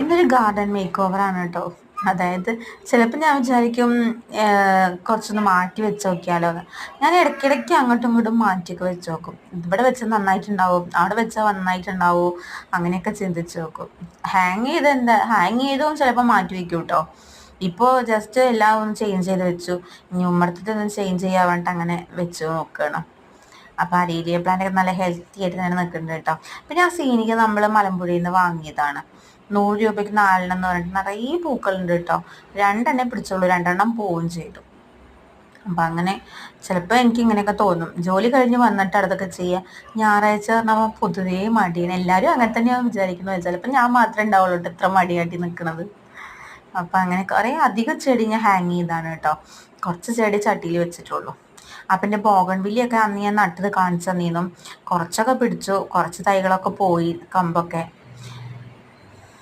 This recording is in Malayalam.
ഇന്നൊരു ഗാർഡൻ മേക്ക് ഓവറാണ് കേട്ടോ. അതായത് ചിലപ്പോൾ ഞാൻ വിചാരിക്കും കുറച്ചൊന്ന് മാറ്റി വെച്ച് നോക്കിയാലോ ഞാൻ ഇടയ്ക്കിടയ്ക്ക് അങ്ങോട്ടും ഇങ്ങോട്ടും മാറ്റിയൊക്കെ വെച്ച് നോക്കും ഇവിടെ വെച്ച് നന്നായിട്ടുണ്ടാവും അവിടെ വെച്ചാൽ നന്നായിട്ടുണ്ടാവും അങ്ങനെയൊക്കെ ചിന്തിച്ച് നോക്കും ഹാങ് ചെയ്ത് എന്താ ഹാങ് ചെയ്തും ചിലപ്പോൾ മാറ്റി വെക്കും കേട്ടോ. ഇപ്പോൾ ജസ്റ്റ് എല്ലാം ഒന്ന് ചേഞ്ച് ചെയ്ത് വെച്ചു. ഇനി ഉമ്മർത്തിട്ടൊന്നും ചേഞ്ച് ചെയ്യാൻ വേണ്ടിയിട്ട് അങ്ങനെ വെച്ച് നോക്കണം. അപ്പോൾ ആ രീതിയിൽ ഒക്കെ നല്ല ഹെൽത്തി ആയിട്ട് തന്നെ നിൽക്കുന്നുണ്ട് കേട്ടോ. പിന്നെ ആ സീനിക്ക് നമ്മൾ മലമ്പുഴയിൽ നിന്ന് വാങ്ങിയതാണ്. നൂറ് രൂപയ്ക്ക് നാലെണ്ണം പറഞ്ഞിട്ട് നിറയെ പൂക്കളുണ്ട് കേട്ടോ. രണ്ടെണ്ണം പിടിച്ചോളൂ രണ്ടെണ്ണം പോവുകയും ചെയ്തു. അപ്പം അങ്ങനെ ചിലപ്പോൾ എനിക്ക് ഇങ്ങനെയൊക്കെ തോന്നും. ജോലി കഴിഞ്ഞ് വന്നിട്ട് അതൊക്കെ ചെയ്യാം ഞായറാഴ്ച നമ്മൾ പൊതുവേ മടിയാണ്. എല്ലാവരും അങ്ങനെ തന്നെയാണ് വിചാരിക്കുന്നത് ചിലപ്പോൾ ഞാൻ മാത്രമേ ഉണ്ടാവുള്ളൂ ഇത്ര മടിയാട്ടി നിൽക്കുന്നത് അപ്പം അങ്ങനെ കുറേ അധികം ചെടി ഞാൻ ഹാങ് ചെയ്താണ് കേട്ടോ. കുറച്ച് ചെടി ചട്ടിയിൽ വെച്ചിട്ടുള്ളൂ. അപ്പം എന്റെ ബോഗൺവില്ലിയൊക്കെ അന്ന് ഞാൻ നട്ടത് കാണിച്ചു തന്നീന്നും കുറച്ചൊക്കെ പിടിച്ചു. കുറച്ച് തൈകളൊക്കെ പോയി കമ്പൊക്കെ.